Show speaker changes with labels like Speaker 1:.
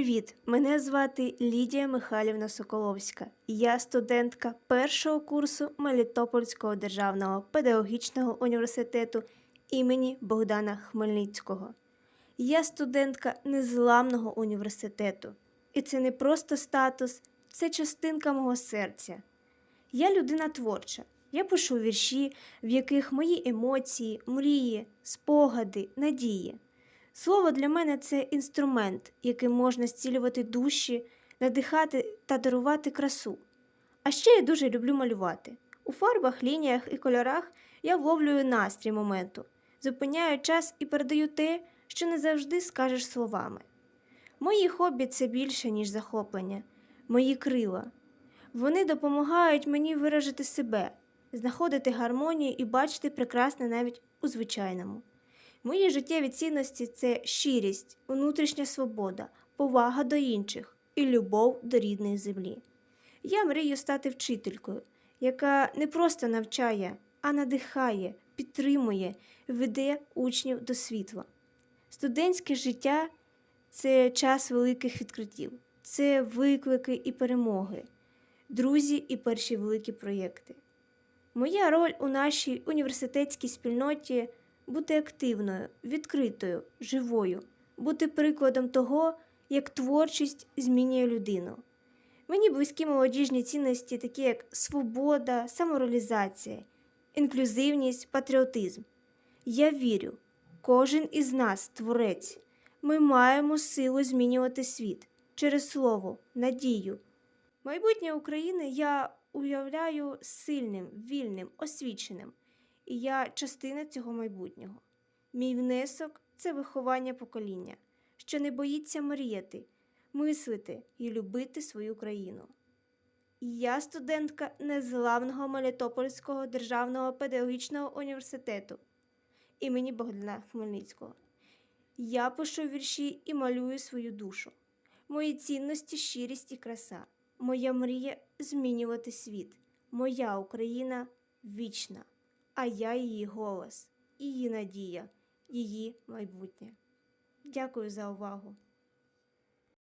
Speaker 1: Привіт! Мене звати Лідія Михайлівна Соколовська. Я студентка першого курсу Мелітопольського державного педагогічного університету імені Богдана Хмельницького. Я студентка незламного університету. І це не просто статус, це частинка мого серця. Я людина творча. Я пишу вірші, в яких мої емоції, мрії, спогади, надії. Слово для мене це інструмент, яким можна зцілювати душі, надихати та дарувати красу. А ще я дуже люблю малювати. У фарбах, лініях і кольорах я вловлюю настрій моменту, зупиняю час і передаю те, що не завжди скажеш словами. Мої хобі це більше, ніж захоплення, мої крила. Вони допомагають мені виражити себе, знаходити гармонію і бачити прекрасне навіть у звичайному. Мої життєві цінності це щирість, внутрішня свобода, повага до інших і любов до рідної землі. Я мрію стати вчителькою, яка не просто навчає, а надихає, підтримує, веде учнів до світла. Студентське життя це час великих відкриттів, це виклики і перемоги, друзі і перші великі проєкти. Моя роль у нашій університетській спільноті бути активною, відкритою, живою, бути прикладом того, як творчість змінює людину. Мені близькі молодіжні цінності, такі як свобода, самореалізація, інклюзивність, патріотизм. Я вірю, кожен із нас творець. Ми маємо силу змінювати світ через слово, надію. Майбутнє України я уявляю сильним, вільним, освіченим і я частина цього майбутнього. Мій внесок це виховання покоління, що не боїться мріяти, мислити і любити свою країну. Я студентка незламного Мелітопольського державного педагогічного університету імені Богдана Хмельницького. Я пишу вірші і малюю свою душу. Мої цінності, щирість і краса. Моя мрія змінювати світ. Моя Україна вічна а я її голос, її надія, її майбутнє. Дякую за увагу!